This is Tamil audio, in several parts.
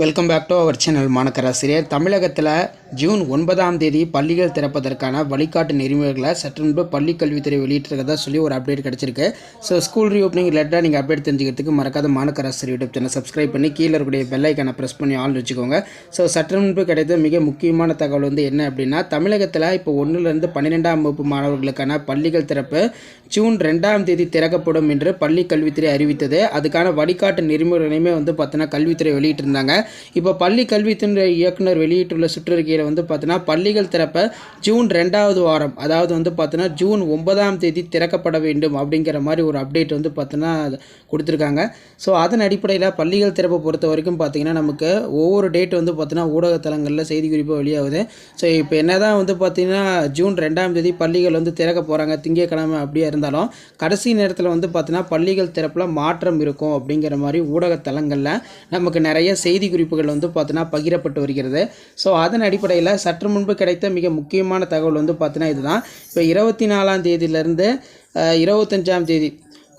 Welcome back to our channel மாணக்கராசிரியர் தமிழகத்தில் ஜூன் ஒன்பதாம் தேதி பள்ளிகள் திறப்பதற்கான வழிகாட்டு நெறிமுறைகளை சற்று முன்பு பள்ளி கல்வித்துறை வெளியிட்டிருக்கதா சொல்லி ஒரு அப்டேட் கிடச்சிருக்கு. ஸோ ஸ்கூல் ரீஓப்பனிங் ரிலேட்டாக நீங்கள் அப்டேட் தெரிஞ்சுக்கிறதுக்கு மறக்காத மாணக்கராசிரியர் யூடியூப் சேனல் சப்ஸ்கிரைப் பண்ணி கீழே இருக்கக்கூடிய பெல்லைக்கான ப்ரெஸ் பண்ணி ஆள் வச்சுக்கோங்க. ஸோ சற்று முன்பு கிடைத்த மிக முக்கியமான தகவல் வந்து என்ன அப்படின்னா தமிழகத்தில் இப்போ ஒன்றுலேருந்து பன்னிரெண்டாம் வகுப்பு மாணவர்களுக்கான பள்ளிகள் திறப்பு ஜூன் ரெண்டாம் தேதி திறக்கப்படும் என்று பள்ளி கல்வித்துறை அறிவித்தது. அதுக்கான வழிகாட்டு நெறிமுறையுமே வந்து பார்த்தீங்கன்னா கல்வித்துறை வெளியிட்டிருந்தாங்க. இப்போ பள்ளி கல்வித்துறை இயக்குனர் வெளியிட்டுள்ள சுற்றறிக்கையில் வந்து பார்த்தீங்கன்னா பள்ளிகள் திறப்ப ஜூன் ரெண்டாவது வாரம் அதாவது வந்து பார்த்தீங்கன்னா ஜூன் ஒன்பதாம் தேதி திறக்கப்பட வேண்டும் அப்படிங்கிற மாதிரி ஒரு அப்டேட் வந்து பார்த்தீங்கன்னா கொடுத்துருக்காங்க. ஸோ அதன் அடிப்படையில் பள்ளிகள் திறப்பை பொறுத்த வரைக்கும் பார்த்தீங்கன்னா நமக்கு ஒவ்வொரு டேட் வந்து பார்த்தீங்கன்னா ஊடகத்தலங்களில் செய்தி குறிப்பாக வெளியாகுது. ஸோ இப்போ என்ன தான் வந்து பார்த்தீங்கன்னா ஜூன் ரெண்டாம் தேதி பள்ளிகள் வந்து திறக்க போகிறாங்க திங்கக்கிழமை அப்படியே இருந்தாலும் கடைசி நேரத்தில் வந்து பார்த்தீங்கன்னா பள்ளிகள் திறப்பில் மாற்றம் இருக்கும் அப்படிங்கிற மாதிரி ஊடகத்தலங்களில் நமக்கு நிறைய செய்தி குறிப்புகள் வந்து பார்த்தீங்கன்னா பகிரப்பட்டு வருகிறது. ஸோ அதன் அடிப்படையில் சற்று முன்பு கிடைத்த மிக முக்கியமான தகவல் வந்து பார்த்தீங்கன்னா இதுதான். இப்போ இருபத்தி நாலாம் தேதியிலேருந்து இருபத்தஞ்சாம் தேதி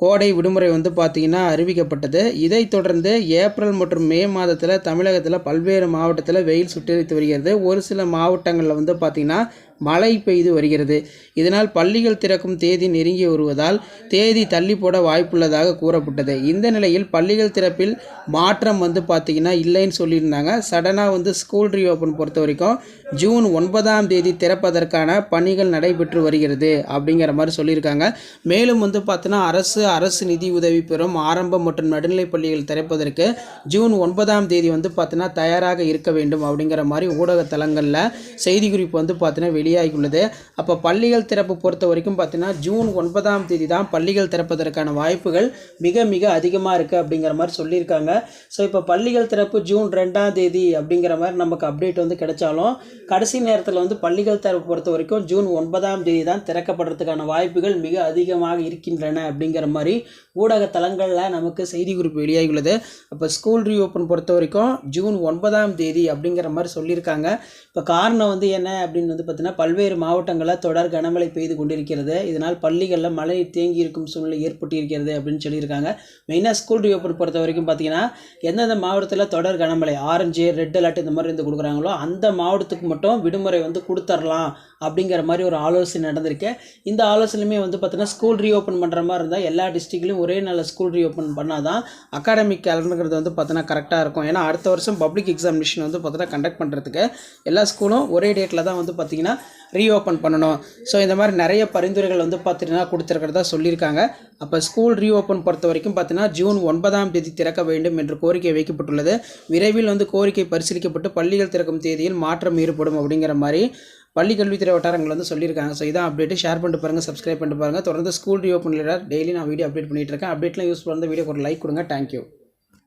கோடை விடுமுறை வந்து பார்த்திங்கன்னா அறிவிக்கப்பட்டது. இதைத் தொடர்ந்து ஏப்ரல் மற்றும் மே மாதத்தில் தமிழகத்தில் பல்வேறு மாவட்டத்தில் வெயில் சுட்டரித்து வருகிறது. ஒரு சில மாவட்டங்களில் வந்து பார்த்திங்கன்னா மழை பெய்து வருகிறது. இதனால் பள்ளிகள் திறக்கும் தேதி நெருங்கி வருவதால் தேதி தள்ளி போட வாய்ப்புள்ளதாக கூறப்பட்டது. இந்த நிலையில் பள்ளிகள் திறப்பில் மாற்றம் வந்து பார்த்திங்கன்னா இல்லைன்னு சொல்லியிருந்தாங்க. சடனாக வந்து ஸ்கூல் ரீஓப்பன் பொறுத்த வரைக்கும் ஜூன் ஒன்பதாம் தேதி திறப்பதற்கான பணிகள் நடைபெற்று வருகிறது அப்படிங்கிற மாதிரி சொல்லியிருக்காங்க. மேலும் வந்து பார்த்தோன்னா அரசு அரசு நிதி உதவி பெறும் ஆரம்ப மற்றும் நடுநிலைப் பள்ளிகள் திறப்பதற்கு ஜூன் ஒன்பதாம் தேதி வந்து பார்த்தோன்னா தயாராக இருக்க வேண்டும் அப்படிங்கிற மாதிரி ஊடக தளங்களில் செய்தி குறிப்பு வந்து பார்த்தீங்கன்னா வெளியாகியுள்ளது. அப்போ பள்ளிகள் திறப்பு பொறுத்த வரைக்கும் பார்த்தீங்கன்னா ஜூன் ஒன்பதாம் தேதி தான் பள்ளிகள் திறப்பதற்கான வாய்ப்புகள் மிக மிக அதிகமாக இருக்குது அப்படிங்கிற மாதிரி சொல்லியிருக்காங்க. ஸோ இப்போ பள்ளிகள் திறப்பு ஜூன் ரெண்டாம் தேதி அப்படிங்கிற மாதிரி நமக்கு அப்டேட் வந்து கிடைச்சாலும் கடைசி நேரத்தில் வந்து பள்ளிகள் திறப்பு பொறுத்த வரைக்கும் ஜூன் ஒன்பதாம் தேதி தான் திறக்கப்படுறதுக்கான வாய்ப்புகள் மிக அதிகமாக இருக்கின்றன அப்படிங்கிற மாதிரி ஊடக தளங்களில் நமக்கு செய்தி குறிப்பு வெளியாகியுள்ளது. அப்போ ஸ்கூல் ரீஓப்பன் பொறுத்த வரைக்கும் ஜூன் ஒன்பதாம் தேதி அப்படிங்கிற மாதிரி சொல்லியிருக்காங்க. இப்போ காரணம் வந்து என்ன அப்படின்னு வந்து பார்த்தீங்கன்னா பல்வேறு மாவட்டங்களில் தொடர் கனமழை பெய்து கொண்டிருக்கிறது. இதனால் பள்ளிகளில் மழை தேங்கி இருக்கும் சூழ்நிலை ஏற்பட்டிருக்கிறது அப்படின்னு சொல்லியிருக்காங்க. மெயினாக ஸ்கூல் ரீஓப்பன் பொறுத்த வரைக்கும் பார்த்தீங்கன்னா எந்தெந்த மாவட்டத்தில் தொடர் கனமழை ஆரஞ்சு ரெட் அலர்ட் இந்த மாதிரி இருந்து கொடுக்குறாங்களோ அந்த மாவட்டத்துக்கு மட்டும் விடுமுறை வந்து கொடுத்துர்லாம் அப்படிங்கிற மாதிரி ஒரு ஆலோசனை நடந்திருக்கு. இந்த ஆலோசனையுமே வந்து பார்த்தீங்கன்னா ஸ்கூல் ரீஓப்பன் பண்ணுற மாதிரி இருந்தால் எல்லா டிஸ்ட்ரிக்ட்லையும் ஒரே நாளில் ஸ்கூல் ரீஓப்பன் பண்ணால் தான் அகாடமிக் கேலண்டருங்கிறது வந்து பார்த்தீங்கன்னா கரெக்டாக இருக்கும். ஏன்னா அடுத்த வருஷம் பப்ளிக் எக்ஸாமினேஷன் வந்து பார்த்தீங்கன்னா கண்டக்ட் பண்ணுறதுக்கு எல்லா ஸ்கூலும் ஒரே டேட்டில் தான் வந்து பார்த்திங்கன்னா ரீஓப்பன் பண்ணணும். ஸோ இந்த மாதிரி நிறைய பரிந்துரைகள் வந்து பார்த்தீங்கன்னா கொடுத்துருக்கிறதா சொல்லியிருக்காங்க. அப்போ ஸ்கூல் ரீஓப்பன் பொறுத்த வரைக்கும் பார்த்தீங்கன்னா ஜூன் ஒன்பதாம் தேதி திறக்க வேண்டும் என்று கோரிக்கை வைக்கப்பட்டுள்ளது. விரைவில் வந்து கோரிக்கை பரிசீலிக்கப்பட்டு பள்ளிகள் திறக்கும் தேதியில் மாற்றம் ஏற்படும் அப்படிங்கிற மாதிரி பள்ளி கல்வித்துறை வட்டாரங்கள் வந்து சொல்லியிருக்காங்க. ஸோ இதான் அப்டேட் ஷேர் பண்ணிட்டு பாருங்கள் சப்ஸ்கிரைப் பண்ணிட்டு பாருங்கள் தொடர்ந்து ஸ்கூல் ரீஓப்பன் டெய்லி நான் வீடியோ அப்டேட் பண்ணிகிட்டு இருக்கேன். அப்டேட்லாம் யூஸ் பண்ணுற வீடியோ ஒரு லைக் கொடுங்க. Thank you